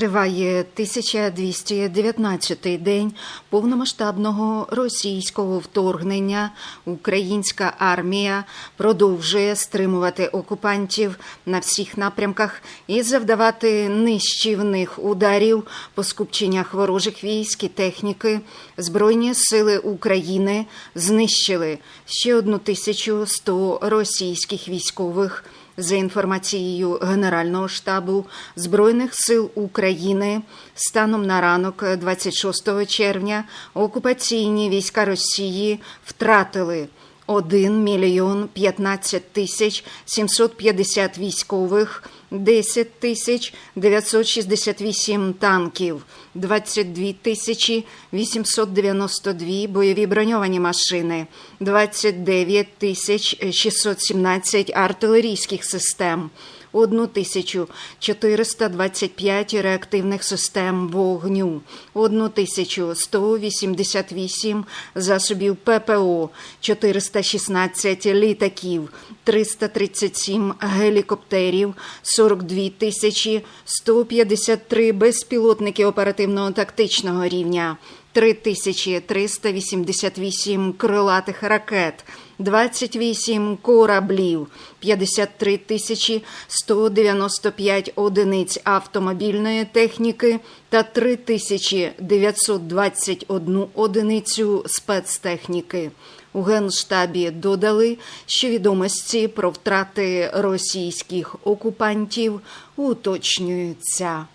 Триває 1219-й день повномасштабного російського вторгнення. Українська армія продовжує стримувати окупантів на всіх напрямках і завдавати нищівних ударів по скупченнях ворожих військ і техніки. Збройні сили України знищили ще 1100 російських військових. За інформацією Генерального штабу Збройних сил України, станом на ранок 26 червня окупаційні війська Росії втратили 1 мільйон 15 тисяч 750 військових, 10 тисяч 968 танків, 22 тисячі 892 бойові броньовані машини, 29 тисяч 617 артилерійських систем, 1425 реактивних систем вогню, 1188 засобів ППО, 416 літаків, 337 гелікоптерів, 42 тисячі 153 безпілотники оперативного тактичного рівня, 3388 крилатих ракет, 28 кораблів, 53 тисячі 195 одиниць автомобільної техніки та 3 тисячі 921 одиницю спецтехніки. У Генштабі додали, що відомості про втрати російських окупантів уточнюються.